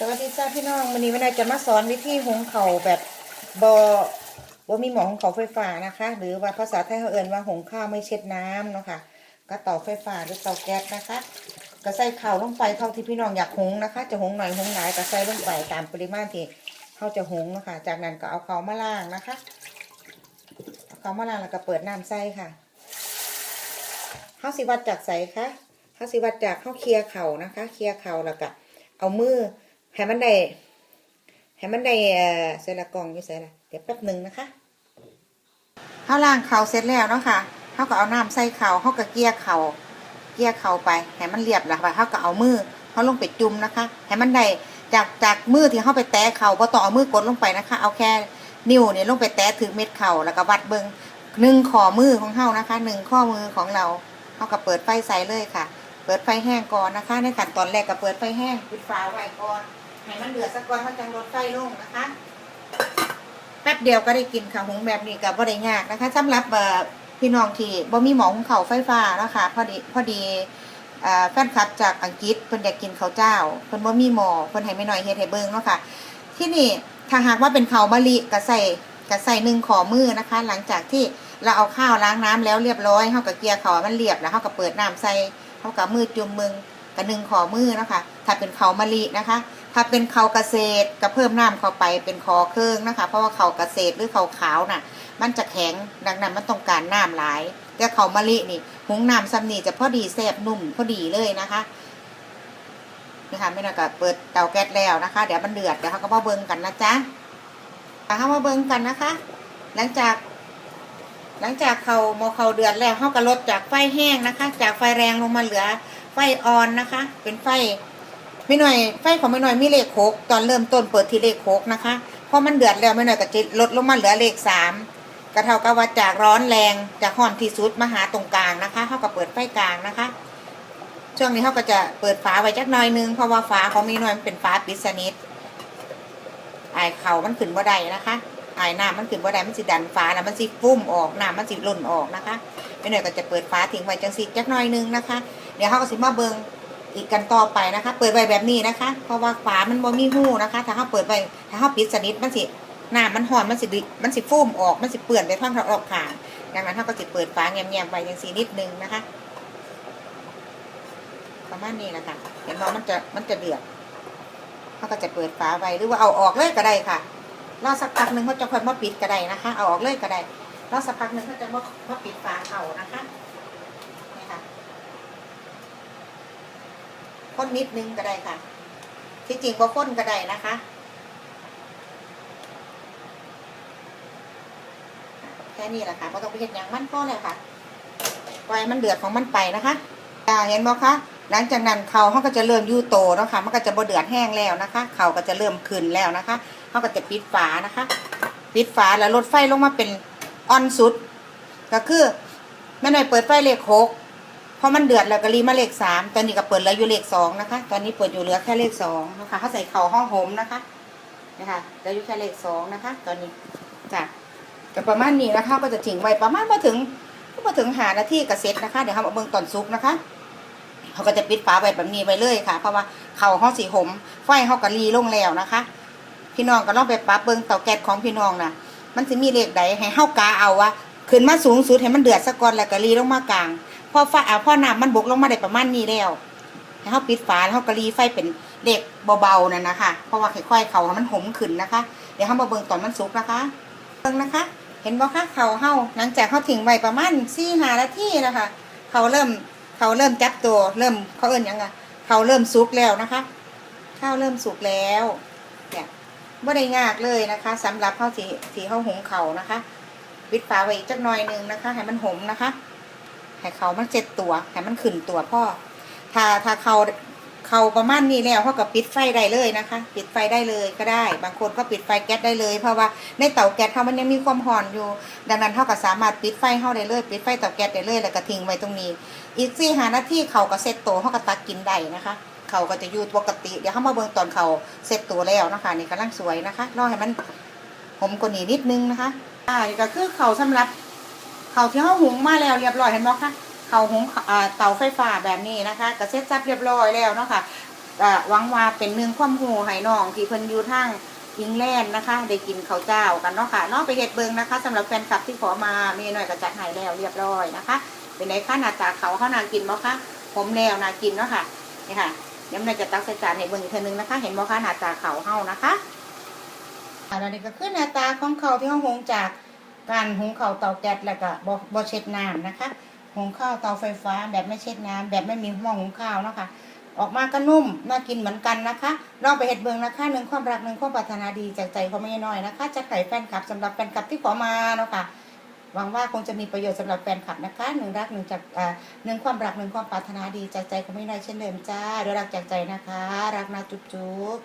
สวัสดีจ้าพี่น้องวันนี้วันนี้จะมาสอนวิธีหุงข้าแบบบ่บ่มีหม้อหุงข้าไฟฟ้านะคะ หรือว่าภาษาไทยเขาเอ่นว่าหุงข้าวไม่เช็ดน้ำเนาะค่ะก็เตาไฟฟ้าหรือเตาแก๊สนะคะ ก็ใส่ข้าวลงไปเท่าที่พี่น้องอยากหุงนะคะ จะหุงหน่อยหุงหลายก็ใส่ลงไปตามปริมาณที่เขาจะหุงเนาะคะจากนั้นก็เอาเขามาล้างนะคะเอาข้ามาล้างแล้วก็เปิดน้ำใส่ค่ะเขาสิวัดจากใส่ค่ะเขาสิวัดจากเขาเคลียเข่านะคะ เคลียเข่าแล้วก็เอามือ ให้มันได้ให้มันได้เอ่อใส่ละกล่องอยู่ใส่ละเดี๋ยวแป๊บหนึ่งนะคะเขาล้างเข่าเสร็จแล้วเนาะค่ะเขาก็เอาน้ำใส่เข่าเขาก็เกี่ยเข่าเกี่ยเข่าไปให้มันเรียบแล้วค่ะเขาก็เอามือเขาลงไปจุ่มนะคะให้มันได้จากจากมือที่เขาไปแตะเข่าพอต่อมือกดลงไปนะคะ เอาแค่นิ้วเนี่ยลงไปแตะถึงเม็ดเข่าแล้วก็วัดเบิงหนึ่งข้อมือของเขานะคะหนึ่งข้อมือของเราเขาก็เปิดไฟใส่เลยค่ะ เปิดไฟแห้งก่อนนะคะ ในขั้นตอนแรกก็เปิดไฟแห้งปิดฝาไว้ก่อน ให้มันเดือดสักก่อนมันจังลดไฟลงนะคะ แป๊บเดียวก็ได้กินค่ะหุงแบบนี้กับบ่ได้ยากนะคะสำหรับพี่น้องที่บ่มีหมอหุงเขาไฟฟ้านะคะพอดีพอดีแฟนคลับจากอังกฤษเพิ่นอยากกินข้าวเจ้าเพิ่นบ่มีหมอเพิ่นให้ไม่น้อยเฮ็ดให้เบิ่งเนาะค่ะ ที่นี่ถ้าหากว่าเป็นข้าวมะลิก็ใส่ก็ใส่หนึ่งขอมือนะคะ หลังจากที่เราเอาข้าวล้างน้ำแล้วเรียบร้อยเฮาก็เกลี่ยข้าวมันเรียบแล้วเฮาก็เปิดน้ำใส่เฮาก็มือจุ่มมึง กับหนึ่งขอมือนะคะถ้าเป็นเขามะลินะคะ ถ้าเป็นเขาเกษตรก็เพิ่มน้ำเข้าไปเป็นคอเครื่องนะคะ เพราะว่าเขาเกษตรหรือเขาขาวน่ะ มันจะแข็งดังนั้นมันต้องการน้ำหลาย แต่เขามะลินี่หุงน้ำซ้ำนี่จะพอดีแซ่บนุ่มพอดีเลยนะคะนี่ค่ะไม่น่าก็เปิดเตาแก๊สแล้วนะคะ เดี๋ยวมันเดือดเดี๋ยวเขาก็มาเบิ้งกันนะจ๊ะเอาเขามาเบิ้งกันนะคะ หลังจาก หลังจากเขาโมเขาเดือดแล้วเขาก็ลดจากไฟแห้งนะคะ จากไฟแรงลงมาเหลือ ฟออนนะคะ เป็นไฟไม่หน่อยไฟของไม่หน่อยมีเลขหกตอนเริ่มต้นเปิดที่เลขหกนะคะพอมันเดือดแล้วไม่หน่อยก็จะลดลงมาเหลือเลขสามก็เท่ากับว่าจากร้อนแรงจากห่อนที่สุดมาหาตรงกลางนะคะเขาก็เปิดไฟกลางนะคะ ช่วงนี้เขาก็จะเปิดฝาไว้จักหน่อยนึงเพราะว่าฝาของมีหน่อยมันเป็นฝาปิดสนิทไอเข่ามันขึ้นบ่ได้นะคะ ไอายน้ำมันขึ้นบ่ได้มันสิดันฝาแล้วมันสิฟุ้มออกน้ำมันสิหล่นออกนะคะไม่หน่อยก็จะเปิดฝาทิ้งไว้จังสิจักหน่อยนึงนะคะ เดี๋ยวเขาก็สิมาเบิงอีกกันต่อไปนะคะ เปิดไว้แบบนี้นะคะ เพราะว่าฝามันบ่มีหูนะคะ ถ้าเขาเปิดไว้ถ้าเขาปิดสนิทมันสิน้ำมันห่อนมันสิมันสิฟูมออกมันสิเปื่อนไปทางทางออกขางดังนั้นเขาก็สิเปิดฝาแง้มๆไปอย่างสีนิดนึงนะคะ ประมาณนี้นะคะเห็นว่ามันจะมันจะเดือดเขาก็จะเปิดฝาไว้หรือว่าเอาออกเลยก็ได้ค่ะ รอสักพักหนึ่งเขาจะค่อยมาปิดก็ได้นะคะ เอาออกเลยก็ได้รอสักพักหนึ่งเขาจะมามาปิดฝาเอานะคะนี่ค่ะข้นนิดนึงก็ได้ค่ะ ที่จริงว่าข้นก็ได้นะคะแค่นี้แหละค่ะไม่ต้องไปเห็นอย่างมันก็เลยค่ะปล่อยมันเดือดของมันไปนะคะอ่าเห็นไหมคะ หลังจากนั้นเขาเขาก็จะเริ่มยู่โตเนาะคะมันก็จะบดเดือดแห้งแล้วนะคะเขาก็จะเริ่มขึ้นแล้วนะคะเขาก็จะปิดฝานะคะ ปิดฝาแล้วลดไฟลงมาเป็นออนสุด ก็คือแม่หน่อยเปิดไฟเลขหกพอมันเดือดแล้วก็รีมาเลขสามตอนนี้ก็เปิดเหลืออยู่เลขสองนะคะ ตอนนี้เปิดอยู่เหลือแค่เลขสองนะคะเขาใส่เข่าห้องหมนะคะนะคะเหลืออยู่แค่เลขสองนะคะ ตอนนี้จ้ะก็ประมาณนี้นะคะก็จะทิ้งไว้ประมาณมาถึงมาถึงหานาทีก็เสร็จนะคะเดี๋ยวเขามาเบิ่งตอนซุกนะคะ เขาก็จะปิดฝาไว้แบบนี้ไปเลยค่ะ เพราะว่าเข่าห้องสีหมไฟเขาก็รีลงแล้วนะคะ พี่น้องก็ลองไปปรับเบิ่งเตาแก๊สของพี่น้องนะมันจะมีเลขใดให้เฮากาเอาวะขึ้นมาสูงสุดให้มันเดือดสักก่อนแล้วก็รีลงมากลางพอฟ้าอ่าพอน้ำมันบกลงมาได้ประมาณนี้แล้วให้เขาปิดฝาแล้วเขากะรีไฟเป็นเด็กเบาๆนั่นนะคะเพราะว่าค่อยๆเขาให้มันหมขึ้นนะคะ เดี๋ยวเขามาเบิ่งตอนมันสุกนะคะเบิ่งนะคะ เห็นบ่คะเขาเฮาหลังจากเขาทิ้งไว้ประมาณสี่หานาทีนะคะ เขาเริ่ม เขาเริ่มจับตัวเริ่มเขาเอิ้นยังไงเขาเริ่มสุกแล้วนะคะ ข้าวเริ่มสุกแล้วเนี่ยไม่ได้ยากเลยนะคะสำหรับข้าวสีสีข้าวหงเขานะคะวิดฝาไว้อีกจักหน่อยนึงนะคะให้มันหอมนะคะให้เขามันเจ็ดตัวให้มันขึ้นตัวพ่อถ้าถ้าเขา เขาประมาณนี้แล้วเขาก็ปิดไฟได้เลยนะคะ ปิดไฟได้เลยก็ได้ บางคนก็ปิดไฟแก๊สได้เลย เพราะว่าในเตาแก๊สเขามันยังมีความร้อนอยู่ ดังนั้นเขาก็สามารถปิดไฟเขาได้เลย ปิดไฟเตาแก๊สได้เลยแล้วก็ทิ้งไว้ตรงนี้ อีกสี่หานาทีเขาก็เซ็ตตัวเขาก็ตักกินได้นะคะเขาก็จะอยู่ปกติเดี๋ยวเขามาเบิ่งตอนเขาเซ็ตตัวแล้วนะคะนี่กำลังสวยนะคะรอให้มันหอมกว่านี้นิดนึงนะคะอ่าก็คือเขาสำหรับเขาที่เขาหุงมาแล้วเรียบร้อยเห็นไหมคะ เขาหุงเตาไฟฟ้าแบบนี้นะคะก็เซ็ตซับเรียบร้อยแล้วเนาะค่ะหวังว่าเป็นหนึ่งความหูให้น้องที่เพิ่นอยู่ทางอิงแลนด์นะคะ ได้กินข้าวเจ้ากันเนาะค่ะนาะไปเฮ็ดเบิงนะคะสำหรับแฟนคลับที่ขอมาเมย์หน่อยก็จัดให้แล้วเรียบร้อยนะคะ เป็นไงคะหน้าตาเขาเขาน่ากินบ่คะผมแล้วน่ากินเนาะค่ะนี่ค่ะเดี๋ยวแม่จะตักใส่จานให้เบิงอีกทีนึงนะคะ เห็นบ่คะหน้าตาเขาเฮานะคะอันนี้ก็คือหน้าตาของเขาที่เฮาหงจากการหุงข้าวเตาแก๊สแล้วก็บ่บ่เช็ดน้ำนะคะ หุงข้าวเตาไฟฟ้าแบบไม่เช็ดน้ำแบบไม่มีหม้อหุงข้าวเนาะค่ะออกมาก็นุ่มน่ากินเหมือนกันนะคะลองไปเห็ดเบิงนะคะหนึ่งความรักหนึ่งความปรารถนาดีจากใจเขาไม่น้อยนะคะจะไข่แฟนคลับสำหรับแฟนคลับที่ขอมาเนาะค่ะหวังว่าคงจะมีประโยชน์สำหรับแฟนคลับนะคะหนึ่งรักหนึ่งจากหนึ่งความรักหนึ่งความปรารถนาดีจากใจเขาไม่น้อยเช่นเดิมจ้าด้วยรักจากใจนะคะ รักนะจุ๊บ